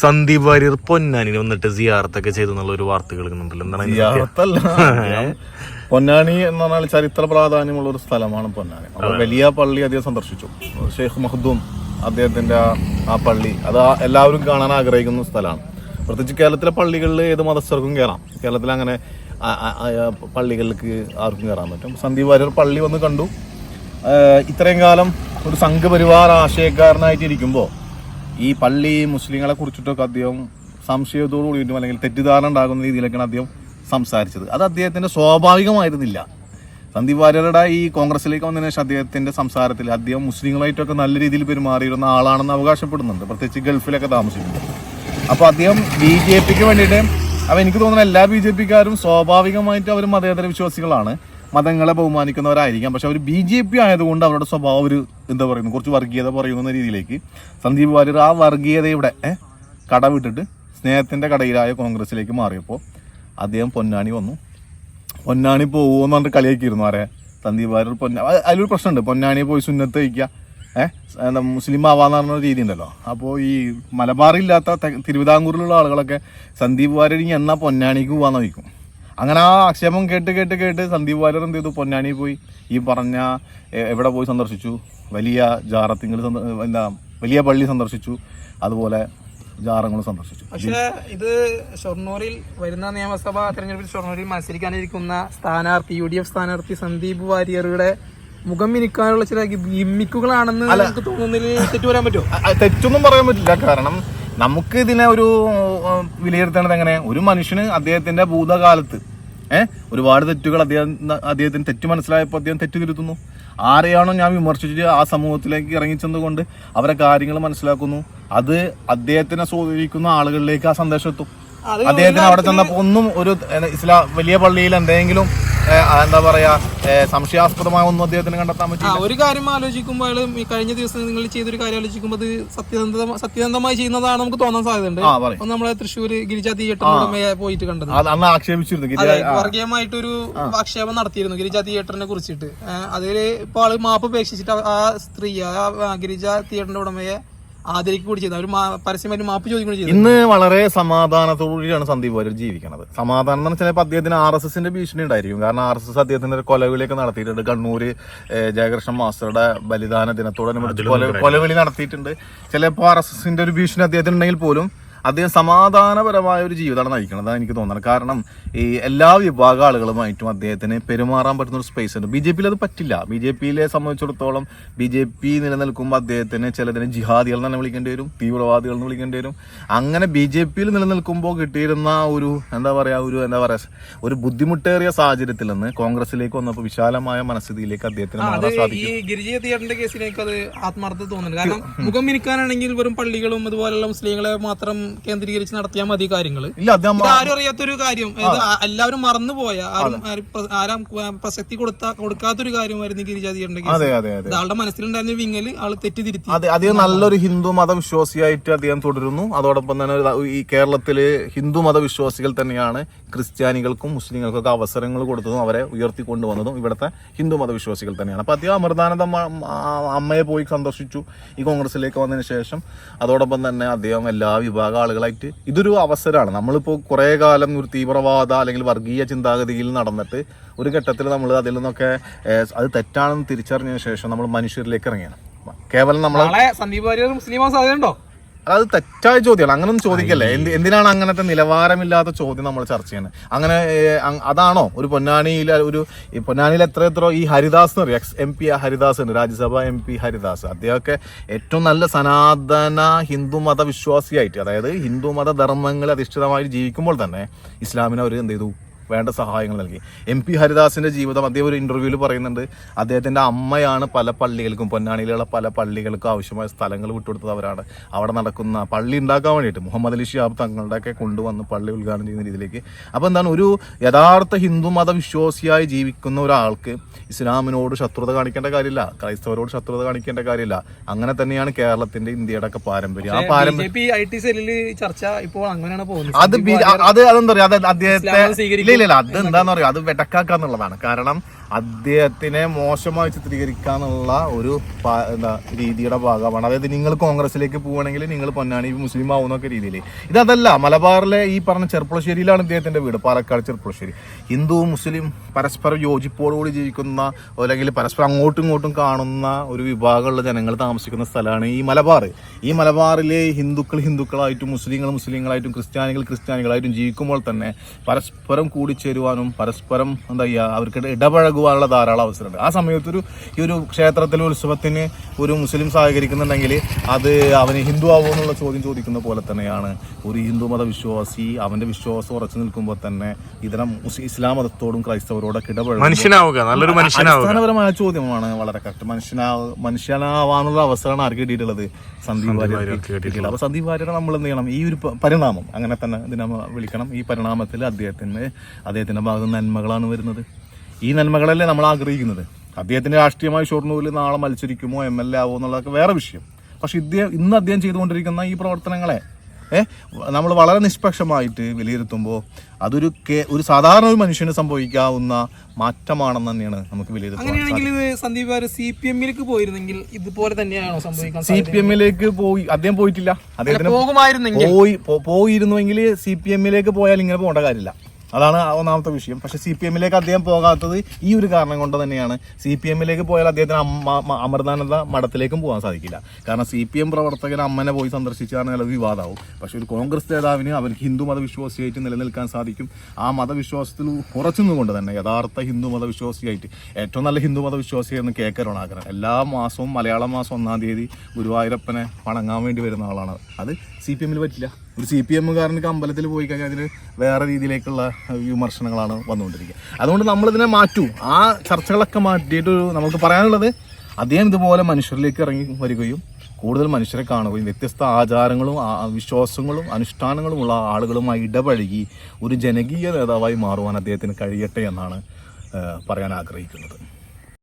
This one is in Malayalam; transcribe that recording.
സന്ദീപ് വാര്യർ പൊന്നാനിന് വന്നിട്ട് സിയാർത്തൊക്കെ ചെയ്തു എന്നുള്ള ഒരു വാർത്ത കേൾക്കുന്നുണ്ടല്ലോ. എന്താണ് പൊന്നാനി എന്ന് പറഞ്ഞാൽ ചരിത്ര പ്രാധാന്യമുള്ള ഒരു സ്ഥലമാണ് പൊന്നാനി. വലിയ പള്ളി അദ്ദേഹം സന്ദർശിച്ചു. ഷെയ്ഖ് മഹദൂം അദ്ദേഹത്തിന്റെ ആ- പള്ളി. അത് എല്ലാവരും കാണാൻ ആഗ്രഹിക്കുന്ന സ്ഥലമാണ്. പ്രത്യേകിച്ച് കേരളത്തിലെ പള്ളികളിൽ ഏത് മതസ്ഥർക്കും കയറാം കേരളത്തിൽ അങ്ങനെ പള്ളികളിലേക്ക് ആർക്കും കയറാൻ പറ്റും. സന്ദീപ് വാര്യർ പള്ളി വന്ന് കണ്ടു. ഇത്രയും കാലം ഒരു സംഘപരിവാർ ആശയക്കാരനായിട്ട് ഇരിക്കുമ്പോൾ ഈ പള്ളി മുസ്ലിങ്ങളെ കുറിച്ചിട്ടൊക്കെ അദ്ദേഹം സംശയത്തോടു കൂടിയിട്ടും അല്ലെങ്കിൽ തെറ്റിദ്ധാരണ ഉണ്ടാകുന്ന രീതിയിലൊക്കെയാണ് അദ്ദേഹം സംസാരിച്ചത്. അത് അദ്ദേഹത്തിന്റെ സ്വാഭാവികമായിരുന്നില്ല. സന്ദീപ് വാര്യരുടെ ഈ കോൺഗ്രസിലേക്ക് വന്നതിന് ശേഷം അദ്ദേഹത്തിന്റെ സംസാരത്തിൽ അദ്ദേഹം മുസ്ലിങ്ങളായിട്ടൊക്കെ നല്ല രീതിയിൽ പെരുമാറിയിരുന്ന ആളാണെന്ന് അവകാശപ്പെടുന്നുണ്ട്. പ്രത്യേകിച്ച് ഗൾഫിലൊക്കെ താമസിക്കുന്നത് അപ്പോൾ അദ്ദേഹം ബി ജെ പിക്ക് വേണ്ടിയിട്ട് അപ്പോൾ എനിക്ക് തോന്നുന്നു എല്ലാ ബി ജെ പിക്കാരും സ്വാഭാവികമായിട്ട് അവർ മതേതര വിശ്വാസികളാണ്. മതങ്ങളെ ബഹുമാനിക്കുന്നവരായിരിക്കാം. പക്ഷെ അവർ ബി ജെ പി ആയതുകൊണ്ട് അവരുടെ സ്വഭാവം ഒരു എന്താ പറയുന്നു? കുറച്ച് വർഗീയത പറയുന്ന രീതിയിലേക്ക്. സന്ദീപ് വാര്യർ ആ വർഗീയതയുടെ കട വിട്ടിട്ട് സ്നേഹത്തിന്റെ കടയിലായ കോൺഗ്രസിലേക്ക് മാറിയപ്പോൾ അദ്ദേഹം പൊന്നാണി വന്നു. പൊന്നാനി പോകുമെന്ന് പറഞ്ഞിട്ട് കളിയാക്കിയിരുന്നു. ആരെ? സന്ദീപ് വാര്യർ പൊന്ന അതിലൊരു പ്രശ്നമുണ്ട്. പൊന്നാണിയെ പോയി സുന്നത്ത് കഴിക്കുക. എന്താ മുസ്ലിം ആവാന്ന് പറഞ്ഞ രീതി ഉണ്ടല്ലോ അപ്പോൾ ഈ മലബാറില്ലാത്ത തിരുവിതാംകൂറിലുള്ള ആളുകളൊക്കെ സന്ദീപ് വാര്യർ ഇനി എന്നാ പൊന്നാണിക്ക് പോകാന്ന് ചോദിക്കും. അങ്ങനെ ആ ആക്ഷേപം കേട്ട് കേട്ട് കേട്ട് സന്ദീപ് വാര്യർ എന്ത് ചെയ്തു? പൊന്നാനി പോയി. ഈ പറഞ്ഞ എവിടെ പോയി സന്ദർശിച്ചു? വലിയ ജാറത്തിങ്ങൾ എന്താ വലിയ പള്ളി സന്ദർശിച്ചു. അതുപോലെ ജാറങ്ങൾ സന്ദർശിച്ചു. പക്ഷേ ഇത് ഷൊർണൂരിൽ വരുന്ന നിയമസഭാ തെരഞ്ഞെടുപ്പിൽ ഷൊർണൂരിൽ മത്സരിക്കാനിരിക്കുന്ന സ്ഥാനാർത്ഥി യു ഡി എഫ് സ്ഥാനാർത്ഥി സന്ദീപ് വാര്യറുടെ മുഖം മിനിക്കാനുള്ള ചില ഗിമ്മിക്കുകളാണെന്ന് നമുക്ക് തോന്നുന്നതിൽ തെറ്റു വരാൻ പറ്റുമോ തെറ്റൊന്നും പറയാൻ പറ്റില്ല. കാരണം നമുക്ക് ഇതിനെ ഒരു വിലയിരുത്തേണ്ടത് എങ്ങനെ? ഒരു മനുഷ്യന് അദ്ദേഹത്തിന്റെ ഭൂതകാലത്ത് ഏഹ് ഒരുപാട് തെറ്റുകൾ അദ്ദേഹം അദ്ദേഹത്തിന് തെറ്റ് മനസ്സിലായപ്പോൾ അദ്ദേഹം തെറ്റ് തിരുത്തുന്നു. ആരെയാണോ ഞാൻ വിമർശിച്ചിട്ട് ആ സമൂഹത്തിലേക്ക് ഇറങ്ങിച്ചെന്നുകൊണ്ട് അവരെ കാര്യങ്ങൾ മനസ്സിലാക്കുന്നു. അത് അദ്ദേഹത്തിനെ സ്വാധീനിക്കുന്ന ആളുകളിലേക്ക് ആ സന്ദേശം എത്തും. അദ്ദേഹത്തിന് അവിടെ ചെന്നപ്പോൾ ഒന്നും ഒരു ഇസ്ലാം വലിയ പള്ളിയിൽ എന്തെങ്കിലും എന്താ പറയാ സംശയാസ്പദമായ ഒന്നും അദ്ദേഹത്തിന് കണ്ടെത്താൻ പറ്റില്ല ഒരു കാര്യം ആലോചിക്കുമ്പോൾ അയാൾ ഈ കഴിഞ്ഞ ദിവസം നിങ്ങൾ ചെയ്തൊരു കാര്യം ആലോചിക്കുമ്പോൾ അത് സത്യസന്ധത സത്യസന്ധമായി ചെയ്യുന്നതാണ് നമുക്ക് തോന്നാൻ സാധ്യതയുണ്ട്. നമ്മളെ തൃശ്ശൂർ ഗിരിജ തിയേറ്ററിന്റെ പോയിട്ട് കണ്ടത്. അന്ന് ആക്ഷേപിച്ചിരുന്നു വർഗീയമായിട്ടൊരു ആക്ഷേപം നടത്തിയിരുന്നു ഗിരിജ തിയേറ്ററിനെ കുറിച്ചിട്ട്. അതിൽ ഇപ്പൊ ആൾ മാപ്പ് ഉപേക്ഷിച്ചിട്ട് ആ- സ്ത്രീ ആ ഗിരിജ തിയേറ്ററിന്റെ ഉടമയെ ആദരിക്ക് കൂടി ചെയ്തു. അവർ പരസ്യമായിട്ട് മാപ്പ് ചോദിക്കുകയും ചെയ്തു. ഇന്ന് വളരെ സമാധാനത്തോടുകൂടിയാണ് സന്ദീപ് വാര്യർ ജീവിക്കുന്നത് സമാധാനം എന്ന് വെച്ചാൽ അദ്ദേഹത്തിന് ആർ എസ് എസിന്റെ ഭീഷണി ഉണ്ടായിരിക്കും. കാരണം ആർ എസ് എസ് അദ്ദേഹത്തിന്റെ ഒരു കൊലവിളിയൊക്കെ നടത്തിയിട്ടുണ്ട്. കണ്ണൂര് ജയകൃഷ്ണൻ മാസ്റ്ററുടെ ബലിദാന ദിനത്തോടനുബന്ധിച്ച് കൊല കൊലവിളി നടത്തിയിട്ടുണ്ട്. ചിലപ്പോൾ ആർ എസ് എസിന്റെ ഒരു ഭീഷണി അദ്ദേഹത്തിന് ഉണ്ടെങ്കിൽ പോലും അദ്ദേഹം സമാധാനപരമായ ഒരു ജീവിതമാണ് നയിക്കുന്നത് എനിക്ക് തോന്നുന്നത്. കാരണം ഈ എല്ലാ വിഭാഗ ആളുകളുമായിട്ടും അദ്ദേഹത്തിന് പെരുമാറാൻ പറ്റുന്ന ഒരു സ്പേസ് ഉണ്ട്. ബി ജെ പിയിൽ അത് പറ്റില്ല. ബി ജെ പിയിലെ സംബന്ധിച്ചിടത്തോളം ബി ജെ പി നിലനിൽക്കുമ്പോൾ അദ്ദേഹത്തിന് ചിലതിനെ ജിഹാദികൾ എന്ന് തന്നെ വിളിക്കേണ്ടി വരും തീവ്രവാദികൾ എന്ന് വിളിക്കേണ്ടി വരും. അങ്ങനെ ബി ജെ പിയിൽ നിലനിൽക്കുമ്പോൾ കിട്ടിയിരുന്ന ഒരു എന്താ പറയുക ഒരു എന്താ പറയുക ഒരു ബുദ്ധിമുട്ടേറിയ സാഹചര്യത്തിൽ നിന്ന് കോൺഗ്രസിലേക്ക് വന്നപ്പോൾ വിശാലമായ മനസ്ഥിതിയിലേക്ക് അദ്ദേഹത്തിന് മാറാൻ ഈ സാധിക്കും. ഗിരിജ തിയേറ്ററിന്റെ കേസിലേക്ക് അത് ആത്മാർത്ഥത തോന്നുന്നുണ്ട്. കാരണം മുഖം മിനിക്കാനാണെങ്കിൽ വെറും പള്ളികളും അതുപോലെയുള്ള മുസ്ലിങ്ങളെ മാത്രം കേന്ദ്രീകരിച്ച് നടത്തിയാൽ മതി കാര്യങ്ങൾ ആരും അറിയാത്തൊരു കാര്യം. എല്ലാവരും മറന്നുപോയ ആരും ആരും പ്രസക്തി കൊടുത്ത കൊടുക്കാത്തൊരു കാര്യമായിരുന്നു ഗിരിജാതി തിയേറ്ററിന്റെ കേസ് അതെ അതെ അതെ. ഇത് ആളുടെ മനസ്സിലുണ്ടായിരുന്ന വിങ്ങൽ ആൾ തെറ്റിതിരുത്തി. അതെ അദ്ദേഹം നല്ലൊരു ഹിന്ദു മത വിശ്വാസിയായിട്ട് അദ്ദേഹം തുടരുന്നു. അതോടൊപ്പം തന്നെ ഈ കേരളത്തിൽ ഹിന്ദു മത വിശ്വാസികൾ തന്നെയാണ് ക്രിസ്ത്യാനികൾക്കും മുസ്ലിങ്ങൾക്കൊക്കെ അവസരങ്ങൾ കൊടുത്തതും അവരെ ഉയർത്തിക്കൊണ്ടുവന്നതും ഇവിടുത്തെ ഹിന്ദു മത വിശ്വാസികൾ തന്നെയാണ്. അപ്പൊ അദ്ദേഹം അമൃതാനന്ദ അമ്മയെ പോയി സന്ദർശിച്ചു ഈ കോൺഗ്രസിലേക്ക് വന്നതിന് ശേഷം. അതോടൊപ്പം തന്നെ അദ്ദേഹം എല്ലാ വിഭാഗ ആളുകളായിട്ട് ഇതൊരു അവസരമാണ്. നമ്മളിപ്പോൾ കുറേ കാലം ഒരു തീവ്രവാദ അല്ലെങ്കിൽ വർഗീയ ചിന്താഗതിയിൽ നടന്നിട്ട് ഒരു ഘട്ടത്തിൽ നമ്മൾ അതിൽ നിന്നൊക്കെ അത് തെറ്റാണെന്ന് തിരിച്ചറിഞ്ഞതിന് ശേഷം നമ്മൾ മനുഷ്യരിലേക്ക് ഇറങ്ങിയാണ്. കേവലം നമ്മളെ സന്ദീപ് വാര്യർ സാധ്യതയുണ്ടോ? അത് തെറ്റായ ചോദ്യമാണ്. അങ്ങനൊന്നും ചോദിക്കല്ലേ? എന്ത് എന്തിനാണ് അങ്ങനത്തെ നിലവാരമില്ലാത്ത ചോദ്യം നമ്മൾ ചർച്ച ചെയ്യുന്നത്? അങ്ങനെ അതാണോ? ഒരു പൊന്നാനിയിൽ ഒരു പൊന്നാനിയിൽ എത്ര എത്ര ഈ ഹരിദാസ് എന്ന് പറയും. എക്സ് എം പി ഹരിദാസ് ഉണ്ട് രാജ്യസഭ എം പി ഹരിദാസ്. അദ്ദേഹമൊക്കെ ഏറ്റവും നല്ല സനാതന ഹിന്ദു മത വിശ്വാസിയായിട്ട് അതായത് ഹിന്ദു മത ധർമ്മങ്ങളിൽ അധിഷ്ഠിതമായി ജീവിക്കുമ്പോൾ തന്നെ ഇസ്ലാമിനെ അവർ എന്ത് ചെയ്തു? വേണ്ട സഹായങ്ങൾ നൽകി. എം പി ഹരിദാസിന്റെ ജീവിതം അദ്ദേഹം ഒരു ഇന്റർവ്യൂവിൽ പറയുന്നുണ്ട്. അദ്ദേഹത്തിന്റെ അമ്മയാണ് പല പള്ളികൾക്കും പൊന്നാണിയിലുള്ള പല പള്ളികൾക്കും ആവശ്യമായ സ്ഥലങ്ങൾ വിട്ടുകൊടുത്തത് അവരാണ്. അവിടെ നടക്കുന്ന പള്ളി ഉണ്ടാക്കാൻ വേണ്ടിയിട്ട് മുഹമ്മദ് അലി ഷിഹാബ് തങ്ങളുടെയൊക്കെ കൊണ്ടുവന്ന് പള്ളി ഉദ്ഘാടനം ചെയ്യുന്ന രീതിയിലേക്ക്. അപ്പോൾ എന്താണ്? ഒരു യഥാർത്ഥ ഹിന്ദു മത വിശ്വാസിയായി ജീവിക്കുന്ന ഒരാൾക്ക് ഇസ്ലാമിനോട് ശത്രുത കാണിക്കേണ്ട കാര്യമില്ല ക്രൈസ്തവരോട് ശത്രുത കാണിക്കേണ്ട കാര്യമില്ല. അങ്ങനെ തന്നെയാണ് കേരളത്തിന്റെ ഇന്ത്യയുടെ ഒക്കെ പാരമ്പര്യം. ആ പാരമ്പര്യം ചർച്ച ഇപ്പോൾ അങ്ങനെയാണ് പോകുന്നത്. അത് അത് അതെന്താ പറയാ? അത് അദ്ദേഹത്തെ ഇല്ല ഇല്ല അത് എന്താന്ന് പറയുക അത് വെടക്കാക്കാന്നുള്ളതാണ്. കാരണം അദ്ദേഹത്തിനെ മോശമായി ചിത്രീകരിക്കാനുള്ള ഒരു എന്താ രീതിയുടെ ഭാഗമാണ്. അതായത് നിങ്ങൾ കോൺഗ്രസിലേക്ക് പോവുകയാണെങ്കിൽ നിങ്ങൾ പൊന്നാണി മുസ്ലിം ആവുന്നൊക്കെ രീതിയിൽ ഇതല്ല മലബാറിലെ ഈ പറഞ്ഞ ചെറുപ്പുളശ്ശേരിയിലാണ് ഇദ്ദേഹത്തിന്റെ വീട് പാലക്കാട് ചെറുപ്പുളശ്ശേരി ഹിന്ദു മുസ്ലിം പരസ്പരം യോജിപ്പോടുകൂടി ജീവിക്കുന്ന അല്ലെങ്കിൽ പരസ്പരം അങ്ങോട്ടും ഇങ്ങോട്ടും കാണുന്ന ഒരു വിഭാഗമുള്ള ജനങ്ങൾ താമസിക്കുന്ന സ്ഥലമാണ് ഈ മലബാർ. ഈ മലബാറിലെ ഹിന്ദുക്കൾ ഹിന്ദുക്കളായിട്ടും മുസ്ലിങ്ങൾ മുസ്ലിങ്ങളായിട്ടും ക്രിസ്ത്യാനികൾ ക്രിസ്ത്യാനികളായിട്ടും ജീവിക്കുമ്പോൾ തന്നെ പരസ്പരം കൂടിച്ചേരുവാനും പരസ്പരം എന്താ ചെയ്യുക അവർക്ക് ഇടപഴകുവാനുള്ള ധാരാളം അവസരമുണ്ട്. ആ സമയത്തൊരു ഈ ഒരു ക്ഷേത്രത്തിലെ ഉത്സവത്തിന് ഒരു മുസ്ലിം സഹകരിക്കുന്നുണ്ടെങ്കിൽ അത് അവന് ഹിന്ദു ആവോ എന്നുള്ള ചോദ്യം ചോദിക്കുന്ന പോലെ തന്നെയാണ് ഒരു ഹിന്ദു മത വിശ്വാസി അവന്റെ വിശ്വാസം ഉറച്ചു നിൽക്കുമ്പോൾ തന്നെ ഇതരം മുസ്- ഇസ്ലാം മതത്തോടും ക്രൈസ്തവരോടൊക്കെ മനുഷ്യനാവുക നല്ലൊരു അടിസ്ഥാനപരമായ ചോദ്യമാണ് വളരെ കറക്റ്റ് മനുഷ്യനാ മനുഷ്യനാവാനുള്ള അവസരമാണ് ആർക്ക് കിട്ടിയിട്ടുള്ളത്? സന്ദീപ് വാര്യർ അപ്പൊ സന്ദീപ് വാര്യരെ നമ്മൾ എന്ത് ചെയ്യണം? ഈ ഒരു പരിണാമം അങ്ങനെ തന്നെ ഇതിനെ വിളിക്കണം. ഈ പരിണാമത്തിൽ അദ്ദേഹത്തിന് അദ്ദേഹത്തിന്റെ ഭാഗത്ത് നന്മകളാണ് വരുന്നത്. ഈ നന്മകളല്ലേ നമ്മൾ ആഗ്രഹിക്കുന്നത്? അദ്ദേഹത്തിന്റെ രാഷ്ട്രീയമായി ഷൊർണൂരിൽ നാളെ മത്സരിക്കുമോ എം എൽ എ ആവോ എന്നുള്ളതൊക്കെ വേറെ വിഷയം. പക്ഷെ ഇദ്ദേഹം ഇന്ന് അദ്ദേഹം ചെയ്തുകൊണ്ടിരിക്കുന്ന ഈ പ്രവർത്തനങ്ങളെ ഏഹ് നമ്മൾ വളരെ നിഷ്പക്ഷമായിട്ട് വിലയിരുത്തുമ്പോൾ അതൊരു കേ- ഒരു സാധാരണ ഒരു മനുഷ്യന് സംഭവിക്കാവുന്ന മാറ്റമാണെന്ന് തന്നെയാണ് നമുക്ക് വിലയിരുത്തുന്നത് സന്ദീപ് സി പി എമ്മിലേക്ക് പോയിരുന്നെങ്കിൽ ഇതുപോലെ തന്നെയാണോ സംഭവിക്കാൻ സി പി എമ്മിലേക്ക് പോയി അദ്ദേഹം പോയിട്ടില്ല. അദ്ദേഹത്തിന് പോകുമായിരുന്നെങ്കിൽ. പോയി പോയിരുന്നുവെങ്കിൽ സി പി എമ്മിലേക്ക് പോയാൽ ഇങ്ങനെ പോകേണ്ട കാര്യമില്ല. അതാണ് ഒന്നാമത്തെ വിഷയം. പക്ഷെ സി പി എമ്മിലേക്ക് അദ്ദേഹം പോകാത്തത് ഈ ഒരു കാരണം കൊണ്ട് തന്നെയാണ്. സി പി എമ്മിലേക്ക് പോയാൽ അദ്ദേഹത്തിന് അമൃതാനന്ദ മഠത്തിലേക്കും പോകാൻ സാധിക്കില്ല. കാരണം സി പി എം പ്രവർത്തകൻ അമ്മനെ പോയി സന്ദർശിച്ചാൽ അത് വിവാദമാവും. പക്ഷെ ഒരു കോൺഗ്രസ് നേതാവിന് അവർക്ക് ഹിന്ദു മതവിശ്വാസിയായിട്ട് നിലനിൽക്കാൻ സാധിക്കും. ആ മതവിശ്വാസത്തിൽ ഉറച്ചു നിന്നുകൊണ്ട് തന്നെ യഥാർത്ഥ ഹിന്ദു മതവിശ്വാസിയായിട്ട് ഏറ്റവും നല്ല ഹിന്ദു മതവിശ്വാസിയായിരുന്നു കെ കെ രുണാകരൻ. എല്ലാ മാസവും മലയാള മാസം ഒന്നാം തീയതി ഗുരുവായൂരപ്പനെ വണങ്ങാൻ വേണ്ടി വരുന്ന ആളാണ്. അത് സി പി എമ്മിൽ പറ്റില്ല. ഒരു സി പി എമ്മുകാരനക്ക് അമ്പലത്തിൽ പോയി കഴിഞ്ഞാൽ അതിന് വേറെ രീതിയിലേക്കുള്ള വിമർശനങ്ങളാണ് വന്നുകൊണ്ടിരിക്കുക. അതുകൊണ്ട് നമ്മളിതിനെ മാറ്റൂ. ആ ചർച്ചകളൊക്കെ മാറ്റിയിട്ട് നമുക്ക് പറയാനുള്ളത് അദ്ദേഹം ഇതുപോലെ മനുഷ്യരിലേക്ക് ഇറങ്ങി വരികയും കൂടുതൽ മനുഷ്യരെ കാണുകയും വ്യത്യസ്ത ആചാരങ്ങളും വിശ്വാസങ്ങളും അനുഷ്ഠാനങ്ങളുമുള്ള ആളുകളുമായി ഇടപഴകി ഒരു ജനകീയ നേതാവായി മാറുവാൻ അദ്ദേഹത്തിന് കഴിയട്ടെ എന്നാണ് പറയാൻ ആഗ്രഹിക്കുന്നത്.